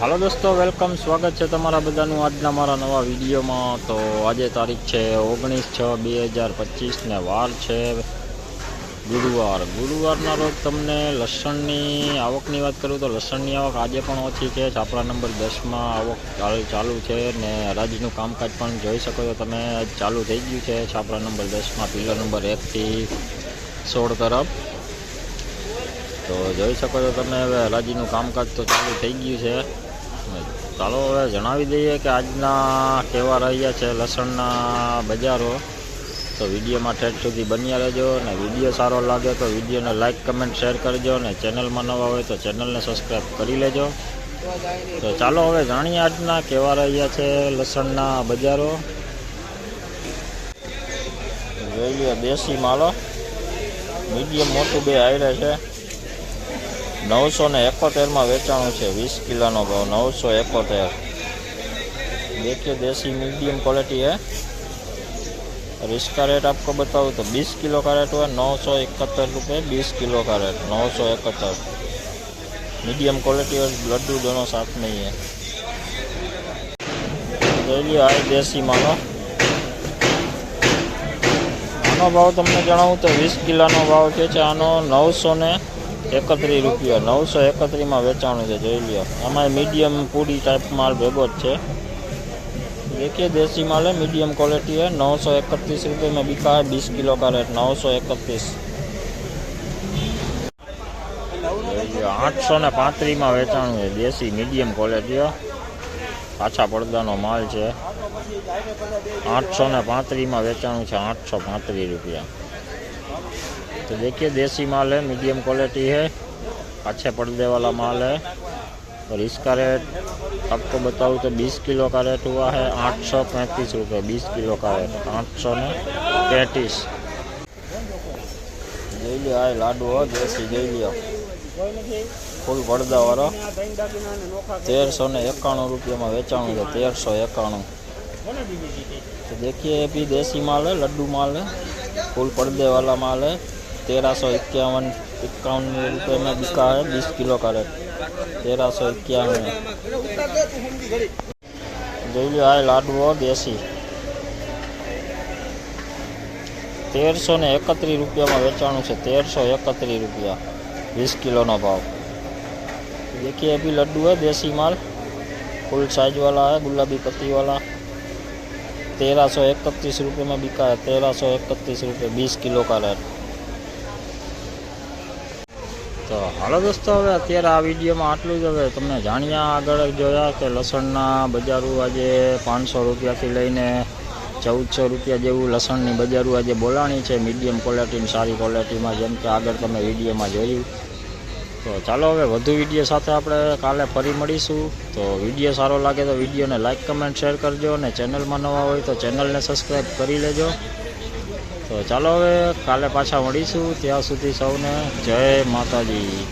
હાલો દોસ્તો વેલકમ સ્વાગત છે તમારા બધાનું આજના મારા નવા વિડીયોમાં. તો આજે તારીખ છે ઓગણીસ છ બે હજાર પચીસને વાર છે ગુરુવાર. ગુરુવારના રોજ તમને લસણની આવકની વાત કરું તો લસણની આવક આજે પણ ઓછી છે. છાપરા નંબર દસમાં આવક ચાલ- ચાલુ છે ને હરાજીનું કામકાજ પણ જોઈ શકો છો તમે. ચાલુ થઈ ગયું છે છાપરા નંબર દસમાં પિલર નંબર એકથી સોળ તરફ. તો જોઈ શકો છો તમે, હવે હરાજીનું કામકાજ તો ચાલુ થઈ ગયું છે. ચાલો હવે જણાવી દઈએ કે આજના કેવા રહ્યા છે લસણના બજારો. તો વિડીયોમાં ઠેઠ સુધી બન્યા રહેજો અને વીડિયો સારો લાગે તો વિડીયોને લાઇક કમેન્ટ, શેર કરજો અને ચેનલમાં નવા હોય તો ચેનલને સબસ્ક્રાઈબ કરી લેજો. તો ચાલો હવે જાણીએ આજના કેવા રહ્યા છે લસણના બજારો. જોઈ લ્યો, દેશી માળો મીડિયમ મોટું બે આવ્યા છે. નવસો ને એકોતેરમાં વેચાણું છે વીસ કિલોનો ભાવ નવસો એકોતેર देखिए देसी मीडियम क्वालिटी है और इसका रेट आपको बताऊँ तो 20 किलो का रेट हुआ नौ सौ इकहत्तर रुपये बीस किलो का रेट नौ सौ इकहत्तर मीडियम क्वालिटी और लड्डू दोनों साथ में ही है જોઈએ આ દેશી માનો આનો ભાવ તમને જણાવું તો વીસ કિલોનો ભાવ છે છે આનો નવસો ને એકત્રીસ રૂપિયા નવસો એકત્રીસમાં વેચાણું છે જોઈ લ્યો આમાં મીડિયમ પૂરી ટાઈપ માલ ભેગો જ છે देखिए देसी माल है मीडियम क्वालिटी है नौ सौ इकतीस रुपये में बिका है बीस किलो का रेट नौ सौ इकतीस આઠસો ને પાંત્રીસમાં વેચાણું છે દેશી મીડિયમ ક્વોલિટી પાછા પડદાનો માલ છે આઠસો ને પાંત્રીસમાં વેચાણું છે આઠસો પાંત્રીસ રૂપિયા तो देखिए देसी माल है मीडियम क्वालिटी है अच्छे पर्दे वाला माल है और इसका रेट आपको बताऊँ तो 20 किलो का रेट हुआ है आठ सौ पैंतीस रुपये बीस किलो का रेट आठ सौ ने पैंतीस જોઈ લ્યો આ લાડુ હો દેશી જોઈ લ્યો ફૂલ પડદાવાળો તેરસો ને એકાણું રૂપિયામાં વેચાણું છે તેરસો એકાણું तो देखिए ये भी देसी माल है लड्डू माल है फुल पर्दे वाला माल है तेरह सौ इक्यावन इक्यावन रुपये में बिका है बीस किलो का रेट तेरह सौ इक्यावन में જોઈ લો આ લાડવો દેશી તેરસો ને એકત્રીસ રૂપિયામાં વેચાણું છે તેરસો એકત્રીસ રૂપિયા વીસ કિલોનો ભાવ देखिए अभी लड्डू है देसी माल फुल साइज वाला है गुलाबी पत्ती वाला तेरह सौ इकतीस रुपये में बिका है तेरह सौ इकतीस रुपये बीस किलो का रेट તો હાલો દોસ્તો, હવે અત્યારે આ વિડીયોમાં આટલું જ. હવે તમને જાણ્યા આગળ જોયા કે લસણના બજારો આજે પાંચસો રૂપિયાથી લઈને ચૌદસો રૂપિયા જેવું લસણની બજારો આજે બોલાણી છે. મીડિયમ ક્વોલિટીની સારી ક્વોલિટીમાં, જેમ કે આગળ તમે વિડીયોમાં જોયું. તો ચાલો હવે વધુ વીડિયો સાથે આપણે કાલે ફરી મળીશું. તો વીડિયો સારો લાગે તો વિડીયોને લાઇક કમેન્ટ, શેર કરજો અને ચેનલમાં નવા હોય તો ચેનલને સબસ્ક્રાઈબ કરી લેજો. તો ચાલો હવે કાલે પાછા મળીશું. ત્યાં સુધી સૌને જય માતાજી.